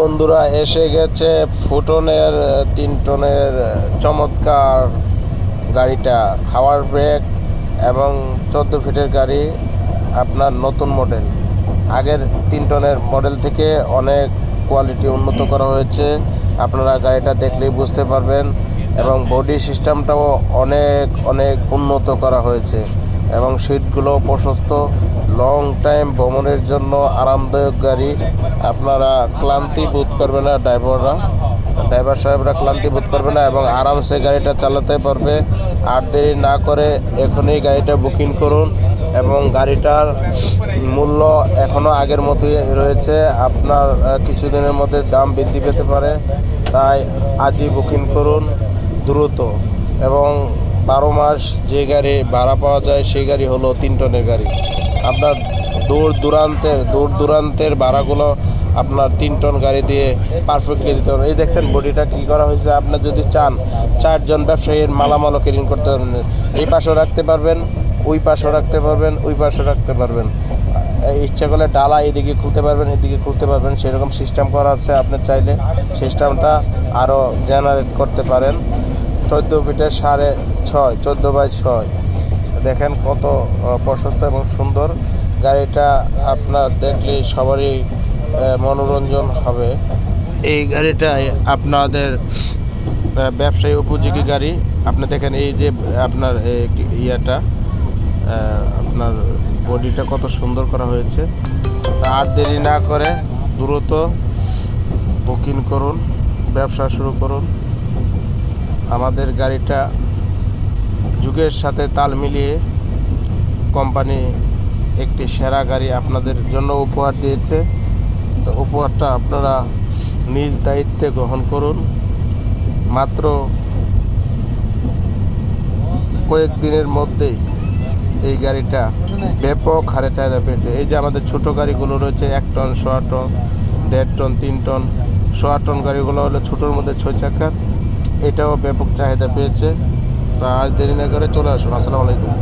বন্ধুরা, এসে গেছে ফুটনের তিন টনের চমৎকার গাড়িটা। হাওয়ার ব্রেক এবং চোদ্দ ফিটের গাড়ি, আপনার নতুন মডেল আগের তিন টনের মডেল থেকে অনেক কোয়ালিটি উন্নত করা হয়েছে। আপনারা গাড়িটা দেখলেই বুঝতে পারবেন এবং বডি সিস্টেমটাও অনেক অনেক উন্নত করা হয়েছে। এবং সিটগুলো প্রশস্ত। লং টাইম ভ্রমণের জন্য আরামদায়ক গাড়ি। আপনারা ক্লান্তি বোধ করবে না ড্রাইভাররা। ড্রাইভার সাহেবরা ক্লান্তি বোধ করবে না এবং আরামসে গাড়িটা চালাতে পারবে। আর দেরি না করে এখনই গাড়িটা বুকিং করুন এবং গাড়িটার মূল্য এখনও আগের মতোই রয়েছে। আপনার কিছুদিনের মধ্যে দাম বৃদ্ধি পেতে পারে। তাই আজই বুকিং করুন দ্রুত এবং বারো মাস যে গাড়ি ভাড়া পাওয়া যায়, সেই গাড়ি হলো তিন টনের গাড়ি। আপনার দূর দূরান্তের দূর দূরান্তের ভাড়াগুলো আপনার তিন টন গাড়ি দিয়ে পারফেক্টলি দিতে পারবেন এই দেখছেন বডিটা কী করা হয়েছে? আপনার যদি চান, চারজন ব্যবসায়ীর মালামালও ক্লিন করতে পারবেন। এই পাশেও রাখতে পারবেন, ওই পাশেও রাখতে পারবেন, ওই পাশেও রাখতে পারবেন। ইচ্ছা করলে ডালা এদিকে খুলতে পারবেন, এদিকে খুলতে পারবেন। সেরকম সিস্টেম করা আছে, আপনি চাইলে সিস্টেমটা আরও জেনারেট করতে পারেন। চোদ্দ ফিটের সাড়ে ছয়, চোদ্দ বাই ছয়। দেখেন কত প্রশস্ত এবং সুন্দর। গাড়িটা আপনার দেখলে সবারই মনোরঞ্জন হবে। এই গাড়িটাই আপনাদের ব্যবসায়ী উপযোগী গাড়ি। আপনি দেখেন এই যে আপনার ইয়েটা আপনার বডিটা কত সুন্দর করা হয়েছে। আর দেরি না করে দ্রুত বুকিং করুন, ব্যবসা শুরু করুন। আমাদের গাড়িটা যুগের সাথে তাল মিলিয়ে কোম্পানি একটি সেরা গাড়ি আপনাদের জন্য উপহার দিয়েছে। তো উপহারটা আপনারা নিজ দায়িত্বে গ্রহণ করুন। মাত্র কয়েকদিনের মধ্যেই এই গাড়িটা ব্যাপক হারে চাহিদা পেয়েছে। এই যে আমাদের ছোট গাড়িগুলো রয়েছে, এক টন, সোয়া টন, দেড় টন, তিন টন, সোয়া টন গাড়িগুলো হলো ছোটোর মধ্যে ছয় চাকার। এটাও ব্যাপক চাহিদা পেয়েছে। তা আর দেরি না করে চলে আসুন। আসসালামু আলাইকুম।